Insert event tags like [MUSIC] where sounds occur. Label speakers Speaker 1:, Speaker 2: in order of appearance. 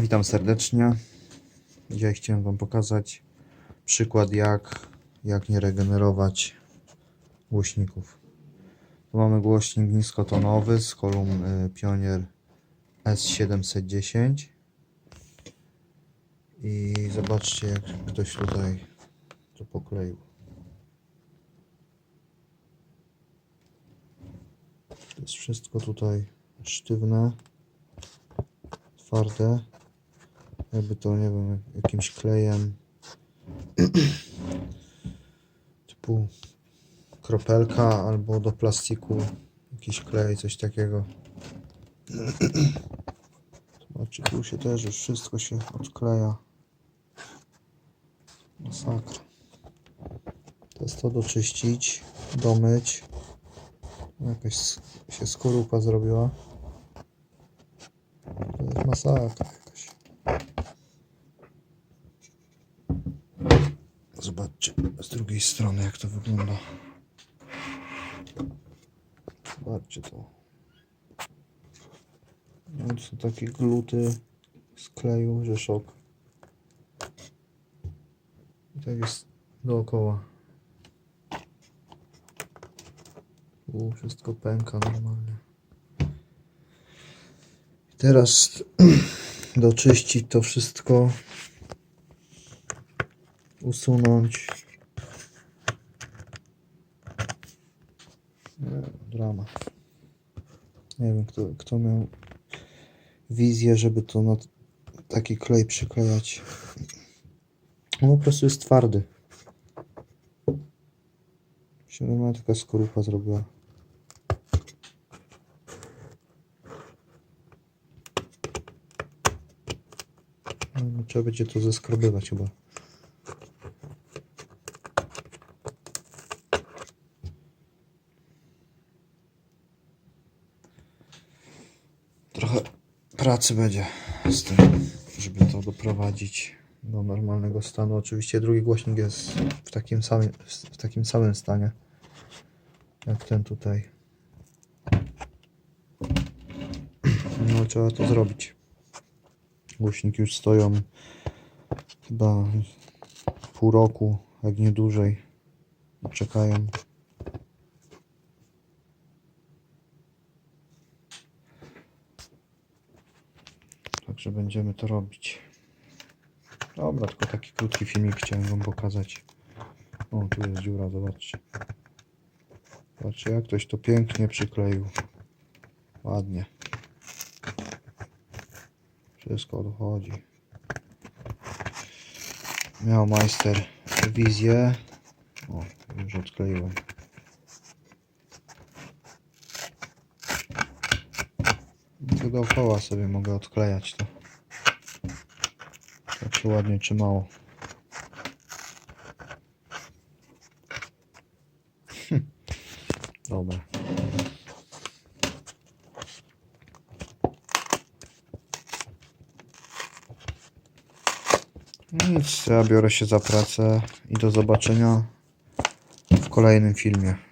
Speaker 1: Witam serdecznie. Dzisiaj chciałem Wam pokazać przykład jak, jak nie regenerować głośników. Tu mamy głośnik niskotonowy z kolumn y, Pionier S710 i zobaczcie jak ktoś tutaj to pokleił. To jest wszystko tutaj sztywne, twarde jakby to nie wiem, jakimś klejem [CLEARS THROAT] typu kropelka albo do plastiku jakiś klej, coś takiego. [CLEARS THROAT] Zobaczcie, tu się też już wszystko się odkleja. Masakra. Teraz to doczyścić, domyć. Jakaś się skorupa zrobiła. To jest masakra jakaś. Zobaczcie z drugiej strony jak to wygląda. Zobaczcie to. No, są takie gluty z kleju, że szok. I tak jest dookoła. U, wszystko pęka normalnie. I teraz [CLEARS THROAT] doczyścić to wszystko usunąć. Drama. Nie wiem, kto, kto miał wizję, żeby to na taki klej przyklejać. On po prostu jest twardy. Się normalnie taka skorupa zrobiła. No, trzeba będzie to zeskrobywać chyba. Pracy będzie z tym, żeby to doprowadzić do normalnego stanu. Oczywiście drugi głośnik jest w takim samym, w takim samym stanie jak ten tutaj. No trzeba to zrobić. Głośniki już stoją chyba pół roku, jak nie dłużej. Czekają. Także będziemy to robić. Dobra, tylko taki krótki filmik chciałem wam pokazać. O, tu jest dziura, zobaczcie. Zobaczcie, jak ktoś to pięknie przykleił. Ładnie. Wszystko odchodzi. Miał majster wizję. O, już odkleiłem. Tu dookoła sobie mogę odklejać to. Tak ładnie trzymało. Hm. Dobra. Nic, ja biorę się za pracę i do zobaczenia w kolejnym filmie.